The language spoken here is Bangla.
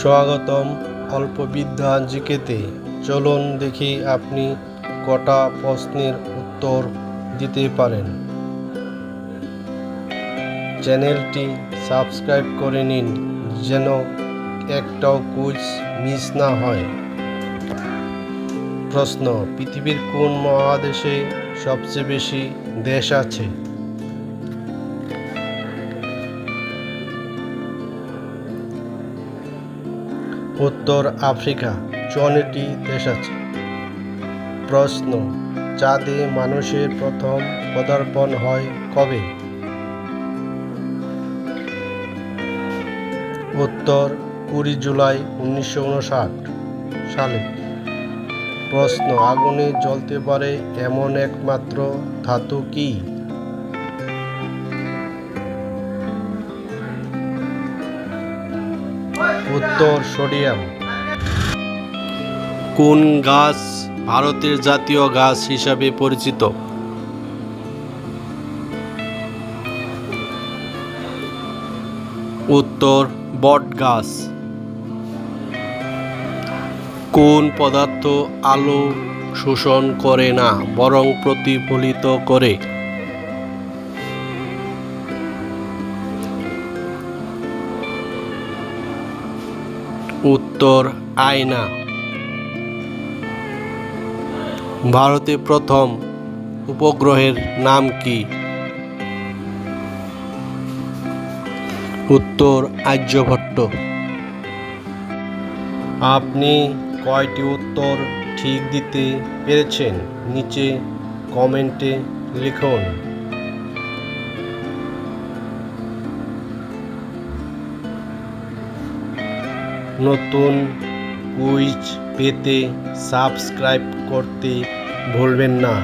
স্বাগতম অল্পবিদ্যা জিকেতে। চলুন দেখি আপনি কটা প্রশ্নের উত্তর দিতে পারেন। চ্যানেলটি সাবস্ক্রাইব করে নিন যেন একটাও কুইজ মিস না হয়। প্রশ্ন, পৃথিবীর কোন মহাদেশে সবচেয়ে বেশি দেশ আছে? উত্তর আফ্রিকা চুয়ান্নটি দেশ আছে। প্রশ্ন, চাঁদে মানুষের প্রথম পদার্পণ হয় কবে? উত্তর, কুড়ি জুলাই উনিশশো উনষাট সালে। প্রশ্ন, আগুনে জ্বলতে পারে এমন একমাত্র ধাতু কি? উত্তর সোডিয়াম। কোন গাছ ভারতের জাতীয় গাছ হিসাবে পরিচিত? উত্তর, বট গাছ। কোন পদার্থ আলো শোষণ করে না, বরং প্রতিফলিত করে? উত্তর আয়না। ভারতে প্রথম উপগ্রহের নাম কি? উত্তর আর্যভট্ট। আপনি কয়টি উত্তর ঠিক দিতে পেরেছেন? নিচে কমেন্টে লিখুন। নতুন কুইজ পেতে সাবস্ক্রাইব করতে ভুলবেন না।